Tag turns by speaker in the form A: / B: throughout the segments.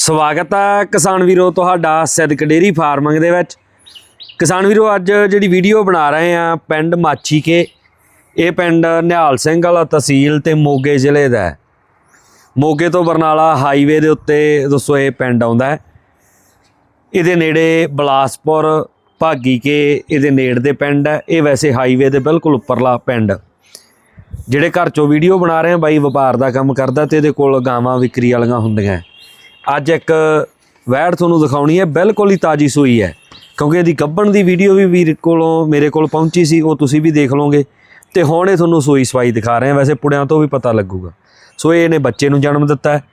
A: ਸਵਾਗਤ ਹੈ ਕਿਸਾਨ ਵੀਰੋ, ਤੁਹਾਡਾ ਸਿੱਧਕ ਡੇਰੀ ਫਾਰਮਿੰਗ ਦੇ ਵਿੱਚ। ਕਿਸਾਨ ਵੀਰੋ, ਅੱਜ ਜਿਹੜੀ ਵੀਡੀਓ ਬਣਾ ਰਹੇ ਆ ਪਿੰਡ ਮਾਛੀਕੇ, ਇਹ ਪਿੰਡ ਨਿਹਾਲ ਸਿੰਘ ਵਾਲਾ ਤਹਿਸੀਲ ਤੇ ਮੋਗੇ ਜ਼ਿਲ੍ਹੇ ਦਾ ਹੈ। ਮੋਗੇ ਤੋਂ ਬਰਨਾਲਾ ਹਾਈਵੇ ਦੇ ਉੱਤੇ ਦੋਸਤੋ ਇਹ ਪਿੰਡ ਆਉਂਦਾ ਹੈ। ਇਹਦੇ ਨੇੜੇ ਬਲਾਸਪੁਰ ਭਾਗੀ ਕੇ ਇਹਦੇ ਨੇੜ ਦੇ ਪਿੰਡ ਹੈ। ਇਹ ਵੈਸੇ ਹਾਈਵੇ ਦੇ ਬਿਲਕੁਲ ਉੱਪਰਲਾ ਪਿੰਡ। ਜਿਹੜੇ ਘਰ ਚੋਂ ਵੀਡੀਓ ਬਣਾ ਰਹੇ ਆ, ਬਾਈ ਵਪਾਰ ਦਾ ਕੰਮ ਕਰਦਾ ਤੇ ਇਹਦੇ ਕੋਲ ਗਾਵਾਂ ਵਿਕਰੀ ਵਾਲੀਆਂ ਹੁੰਦੀਆਂ ਅੱਜ ਇੱਕ ਵੈੜ ਤੁਹਾਨੂੰ ਦਿਖਾਉਣੀ ਹੈ, ਬਿਲਕੁਲ ਹੀ ਤਾਜੀ ਸੂਈ ਹੈ। ਕਿਉਂਕਿ ਇਹਦੀ ਗੱਭਣ ਦੀ ਵੀਡੀਓ ਵੀ ਵੀਰ ਕੋਲੋਂ, ਮੇਰੇ ਕੋਲ ਪਹੁੰਚੀ ਸੀ, ਉਹ ਤੁਸੀਂ ਵੀ ਦੇਖ ਲਓਗੇ। ਤੇ ਹੁਣ ਇਹ ਤੁਹਾਨੂੰ ਸੂਈ ਸਵਾਈ ਦਿਖਾ ਰਹੇ ਆ ਵੈਸੇ ਪੁੜਿਆਂ ਤੋਂ ਵੀ ਪਤਾ ਲੱਗੂਗਾ। ਸੋ ਇਹਨੇ ਬੱਚੇ ਨੂੰ ਜਨਮ ਦਿੱਤਾ ਹੈ।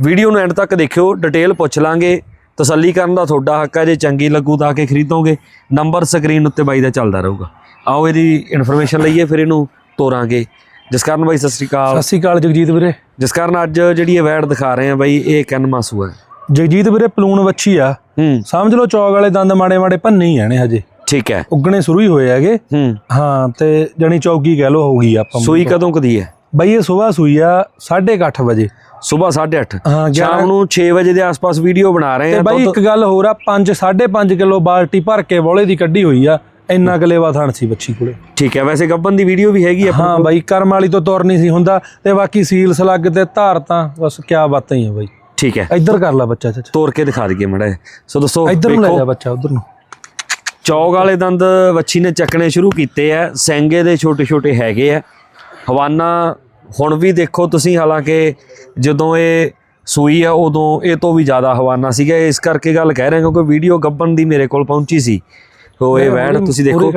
A: ਵੀਡੀਓ ਨੂੰ ਐਂਡ ਤੱਕ ਦੇਖਿਓ ਡਿਟੇਲ ਪੁੱਛ ਲਾਂਗੇ। ਤਸੱਲੀ ਕਰਨ ਦਾ ਤੁਹਾਡਾ ਹੱਕ ਹੈ, ਜੇ ਚੰਗੀ ਲੱਗੂ ਤਾਂ ਆ ਕੇ ਖਰੀਦੋਗੇ। ਨੰਬਰ ਸਕਰੀਨ ਉੱਤੇ ਬਾਈ ਦਾ ਚੱਲਦਾ ਰਹੂਗਾ। ਆਓ ਇਹਦੀ ਇਨਫੋਰਮੇਸ਼ਨ ਲਈਏ, ਫਿਰ ਇਹਨੂੰ ਤੋਰਾਂਗੇ। ਜਿਸ ਕਾਰਨ ਬਾਈ ਸਤਿ ਸ਼੍ਰੀ ਅਕਾਲ।
B: ਸਤਿ ਸ਼੍ਰੀ ਅਕਾਲ ਜਗਜੀਤ ਵੀਰੇ।
A: ਜਿਸ ਕਾਰਨ ਅੱਜ ਜਿਹੜੀ ਇਹ ਵੈੜ ਦਿਖਾ ਰਹੇ ਆ ਬਾਈ ਇਹ ਕੈਨਮਾ ਸੂਆ ਹੈ
B: ਜਗਜੀਤ ਵੀਰੇ ਪਲੂਣ ਵੱਛੀ ਆ।
A: ਹੂੰ।
B: ਸਮਝ ਲਓ ਚੌਗ ਵਾਲੇ ਦੰਦ ਮਾੜੇ ਮਾੜੇ ਭੰਨੇ ਹੀ ਆਣੇ ਹਜੇ।
A: ਠੀਕ ਹੈ।
B: ਉੱਗਣੇ ਸ਼ੁਰੂ ਹੀ ਹੋਏ ਹੈਗੇ।
A: ਹੂੰ।
B: ਹਾਂ ਤੇ ਜਣੀ ਚੌਗੀ ਕਹਿ ਲੋ ਹੋਊਗੀ ਆਪਾਂ
A: ਸੂਈ ਕਦੋਂ ਕਦੀ ਹੈ?
B: ਬਈ ਇਹ ਸਵੇਰ ਸੂਈ ਆ 8:30 ਵਜੇ।
A: ਸਵੇਰ 8:30
B: ਹਾਂ
A: ਸ਼ਾਮ
B: 11
A: ਨੂੰ 6 ਵਜੇ ਦੇ ਆਸ-ਪਾਸ ਵੀਡੀਓ ਬਣਾ ਰਹੇ
B: ਤੇ
A: ਆ
B: ਬਾਈ ਇੱਕ ਗੱਲ ਹੋਰ ਆ 5 5.5 ਕਿਲੋ ਬਾਲਟੀ ਭਰ ਕੇ ਬੋਲੇ ਦੀ ਕੱਢੀ ਹੋਈ ਆ। ਇੰਨਾ ਕਲੇਵਾ ਥਣ ਸੀ ਬੱਚੀ ਕੋਲੇ।
A: ਠੀਕ ਹੈ ਵੈਸੇ ਗੱਬਨ ਦੀ ਵੀਡੀਓ ਵੀ ਹੈਗੀ ਆ
B: ਹਾਂ ਬਾਈ ਕਰਮ ਵਾਲੀ ਤੋਂ ਤੁਰ ਨਹੀਂ ਸੀ ਹੁੰਦਾ ਤੇ ਬਾਕੀ ਸੀਲ ਸਲੱਗ ਤੇ ਧਾਰ ਤਾਂ ਬਸ ਕਿਆ ਬਾਤਾਂ ਹੀ ਆ ਬਾਈ।
A: ਠੀਕ ਹੈ।
B: ਇੱਧਰ ਕਰ ਲੈ ਬੱਚਾ ਚਾਚਾ।
A: ਤੋੜ ਕੇ ਦਿਖਾ ਦਈਏ ਮੜਾ ਸੋ ਦੱਸੋ
B: ਇੱਧਰ ਨੂੰ ਲੈ ਜਾ ਬੱਚਾ ਉਧਰ ਨੂੰ।
A: ਚੌਗ ਵਾਲੇ ਦੰਦ ਵੱਛੀ ਨੇ ਚੱਕਣੇ ਸ਼ੁਰੂ ਕੀਤੇ ਆ। ਸੈਂਗੇ ਦੇ ਛੋਟੇ ਛੋਟੇ ਹੈਗੇ ਆ। ਹਵਾਨਾ ਹੁਣ ਵੀ ਦੇਖੋ ਤੁਸੀਂ ਹਾਲਾਂਕਿ ਜਦੋਂ ਇਹ ਸੂਈ ਆ ਉਦੋਂ ਇਹ ਤੋਂ ਵੀ ਜ਼ਿਆਦਾ ਹਵਾਨਾ ਸੀਗਾ। ਇਸ ਕਰਕੇ ਗੱਲ ਕਹਿ ਰਹੇ ਕਿਉਂਕਿ ਵੀਡੀਓ ਗੱਬਨ ਦੀ ਮੇਰੇ ਕੋਲ ਪਹੁੰਚੀ ਸੀ। ਇਹ ਵੈੜ ਤੁਸੀਂ ਦੇਖੋ।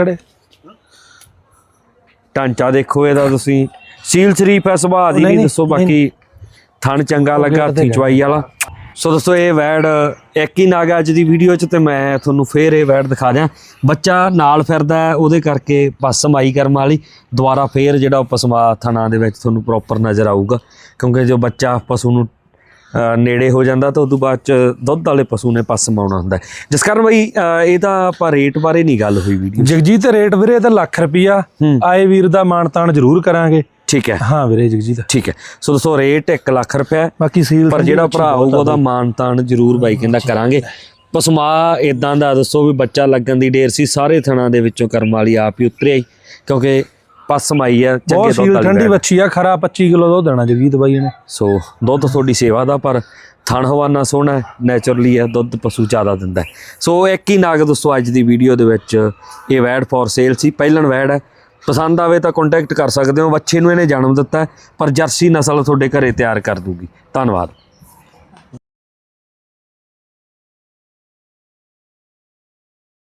A: ਢਾਂਚਾ ਦੇਖੋ ਇਹਦਾ ਤੁਸੀਂ। ਸੀਲ ਸ਼ਰੀਫ ਹੈ ਸੁਭਾਅ ਦੀ
B: ਨਹੀਂ,
A: ਦੱਸੋ ਬਾਕੀ। ਥਣ ਚੰਗਾ ਲੱਗਾ ਹੱਥੀ ਚਵਾਈ ਵਾਲਾ। ਸੋ ਦੋਸਤੋ ਇਹ ਵੈੜ ਇੱਕ ਹੀ ਨਾਗਾ ਅੱਜ ਦੀ ਵੀਡੀਓ 'ਚ ਤੇ ਮੈਂ ਤੁਹਾਨੂੰ ਫੇਰ ਇਹ ਵੈੜ ਦਿਖਾ ਦਿਆਂ। ਬੱਚਾ ਨਾਲ ਫਿਰਦਾ ਉਹਦੇ ਕਰਕੇ ਪਸਮ ਆਈ ਕਰਮ ਵਾਲੀ। ਦੁਬਾਰਾ ਫੇਰ ਜਿਹੜਾ ਪਸਮਾ ਥਣਾ ਦੇ ਵਿੱਚ ਤੁਹਾਨੂੰ ਪ੍ਰੋਪਰ ਨਜ਼ਰ ਆਊਗਾ। ਕਿਉਂਕਿ ਜੋ ਬੱਚਾ ਪਸ਼ੂ ਨੂੰ ਨੇੜੇ ਹੋ ਜਾਂਦਾ ਤਾਂ ਉਦੋਂ ਬਾਅਦ ਚ ਦੁੱਧ ਵਾਲੇ ਪਸ਼ੂ ਨੇ ਪਸਮ ਆਉਣਾ ਹੁੰਦਾ। ਜਿਸ ਕਾਰਨ ਬਈ ਇਹਦਾ ਆਪਾਂ ਰੇਟ ਬਾਰੇ ਨਹੀਂ ਗੱਲ ਹੋਈ ਵੀਡੀਓ
B: ਜਗਜੀਤ ਰੇਟ ਵੀਰੇ ਤਾਂ ਲੱਖ ਰੁਪਿਆ। ਆਏ ਵੀਰ ਦਾ ਮਾਣ ਤਾਣ ਜ਼ਰੂਰ ਕਰਾਂਗੇ।
A: ਠੀਕ ਹੈ।
B: ਹਾਂ ਵੀਰੇ ਜਗਜੀਤ।
A: ਠੀਕ ਹੈ। ਸੋ ਦੋਸਤੋ ਰੇਟ 1 ਲੱਖ ਰੁਪਏ ਹੈ।
B: ਬਾਕੀ ਸੀਲ
A: ਪਰ ਜਿਹੜਾ ਭਰਾ ਹੋਊਗਾ ਉਹਦਾ ਮਾਨ ਤਾਨ ਜ਼ਰੂਰ ਬਾਈ ਕਹਿੰਦਾ ਕਰਾਂਗੇ। ਪਸਮਾ ਇਦਾਂ ਦਾ ਦੱਸੋ ਵੀ ਬੱਚਾ ਲੱਗਣ ਦੀ ਢੇਰ ਸੀ ਸਾਰੇ ਥਣਾ ਦੇ ਵਿੱਚੋਂ ਕਰਮ ਵਾਲੀ ਆਪ ਹੀ ਉਤਰਿਆ ਕਿਉਂਕਿ ਪਸਮ ਆਈ ਆ ਚੰਗੇ
B: ਬਹੁਤ
A: ਦੁੱਧ
B: ਸੀਲ
A: ਵਾਲੀ
B: ਠੰਡੀ
A: ਵੈੜ।
B: ਬੱਚੀ ਆ ਖਰਾ 25 ਕਿਲੋ ਦੁੱਧ ਦੇਣਾ ਜਗਜੀਤ ਬਾਈ ਨੇ
A: ਸੋ ਦੁੱਧ ਤੁਹਾਡੀ ਸੇਵਾ ਦਾ ਪਰ ਥਣ ਹਵਾਨਾ ਸੋਹਣਾ ਨੇਚਰਲੀ ਹੈ ਦੁੱਧ ਪਸ਼ੂ ਜ਼ਿਆਦਾ ਦਿੰਦਾ ਹੈ। ਸੋ ਇੱਕ ਹੀ ਨਾਗ ਦੋਸਤੋ ਅੱਜ ਦੀ ਵੀਡੀਓ ਦੇ ਵਿੱਚ ਇਹ ਵੈੜ ਫॉर ਸੇਲ ਸੀ ਪਹਿਲਣ ਵੈੜ ਹੈ ਪਸੰਦ ਆਵੇ ਤਾਂ ਕੰਟੈਕਟ ਕਰ ਸਕਦੇ ਹੋ ਬੱਚੇ ਨੂੰ ਇਹਨੇ ਜਨਮ ਦਿੱਤਾ ਹੈ, ਪਰ ਜਰਸੀ ਨਸਲ ਤੁਹਾਡੇ ਘਰੇ ਤਿਆਰ ਕਰ ਦੂਗੀ ਧੰਨਵਾਦ